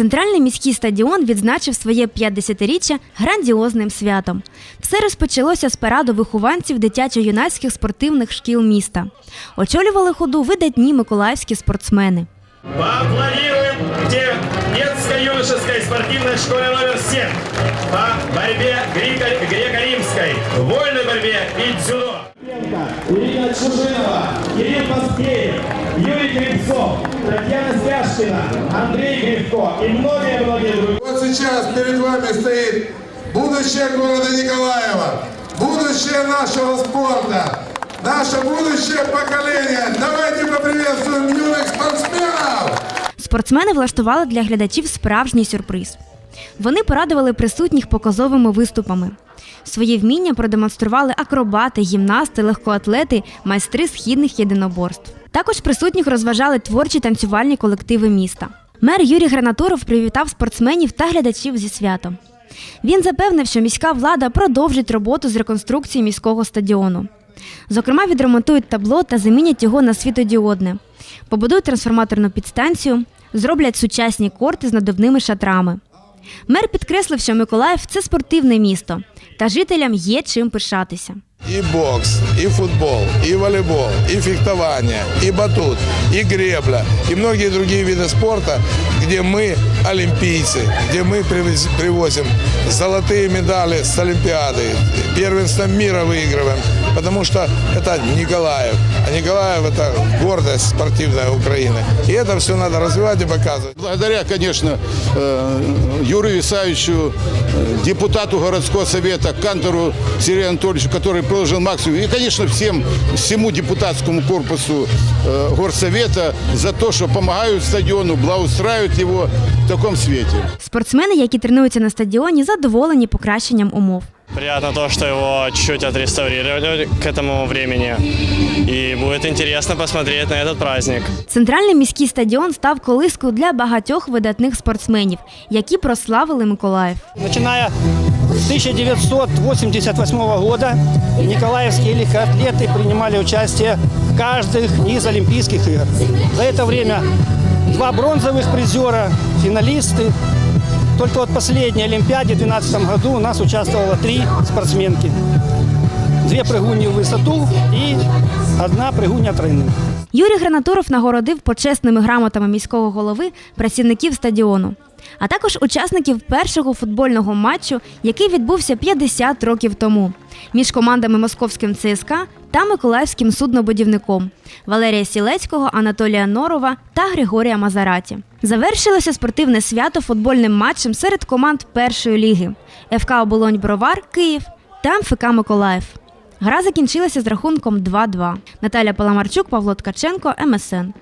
Центральний міський стадіон відзначив своє 50-річчя грандіозним святом. Все розпочалося з параду вихованців дитячо-юнацьких спортивних шкіл міста. Очолювали ходу видатні миколаївські спортсмени. Детско-юношеской спортивной школе номер 7 по борьбе греко- греко-римской, вольной борьбе и дзюдо. Ирина Чужинова, Кирилл Паскеев, Юрий Кривцов, Татьяна Свяшкина, Андрей Гривко и многие-многие другие. Вот сейчас перед вами стоит будущее города Николаева, будущее нашего спорта, наше будущее поколение. Давайте поприветствуем юных спортсменов! Спортсмени влаштували для глядачів справжній сюрприз. Вони порадували присутніх показовими виступами. Свої вміння продемонстрували акробати, гімнасти, легкоатлети, майстри східних єдиноборств. Також присутніх розважали творчі танцювальні колективи міста. Мер Юрій Гранатуров привітав спортсменів та глядачів зі святом. Він запевнив, що міська влада продовжить роботу з реконструкції міського стадіону. Зокрема, відремонтують табло та замінять його на світодіодне, побудують трансформаторну підстанцію, зроблять сучасні корти з надувними шатрами. Мер підкреслив, що Миколаїв це спортивне місто, та жителям є чим пишатися. И бокс, и футбол, и волейбол, и фехтование, и батут, и гребля, и многие другие виды спорта, где мы олимпийцы, где мы привез- привозим золотые медали с Олимпиады, первенство мира выигрываем, потому что это Николаев, а Николаев это гордость спортивная Украины. И это все надо развивать и показывать. Благодаря, конечно, э, Юрию Исаевичу, э, депутату городского совета, Кантору Сергею Анатольевичу, который приложил максимум. И, конечно, всем, всему депутатскому корпусу э, горсовета за то, что помогают стадиону, благоустраивают его в таком свете. Спортсмени, які тренуються на стадіоні, задоволені покращенням умов. Приятно то, что его чуть отреставрировали к этому времени. И будет интересно посмотреть на этот праздник. Центральний міський стадіон став колискою для багатьох видатних спортсменів, які прославили Миколаїв. Начиная с 1988 года николаевские легкоатлеты принимали участие в каждых из Олимпийских игр. За это время два бронзовых призера, финалисты. Только вот в последней Олимпиаде в 2012 году у нас участвовало три спортсменки. Две прыгуни в высоту и одна прыгуня тройным. Юрій Гранатуров нагородив почесними грамотами міського голови працівників стадіону, а також учасників першого футбольного матчу, який відбувся 50 років тому між командами московським ЦСКА та Миколаївським суднобудівником Валерія Сілецького, Анатолія Норова та Григорія Мазараті. Завершилося спортивне свято футбольним матчем серед команд першої ліги ФК Оболонь Бровар Київ та МФК Миколаїв. Гра закінчилася з рахунком 2-2. Наталя Паламарчук, Павло Ткаченко, МСН.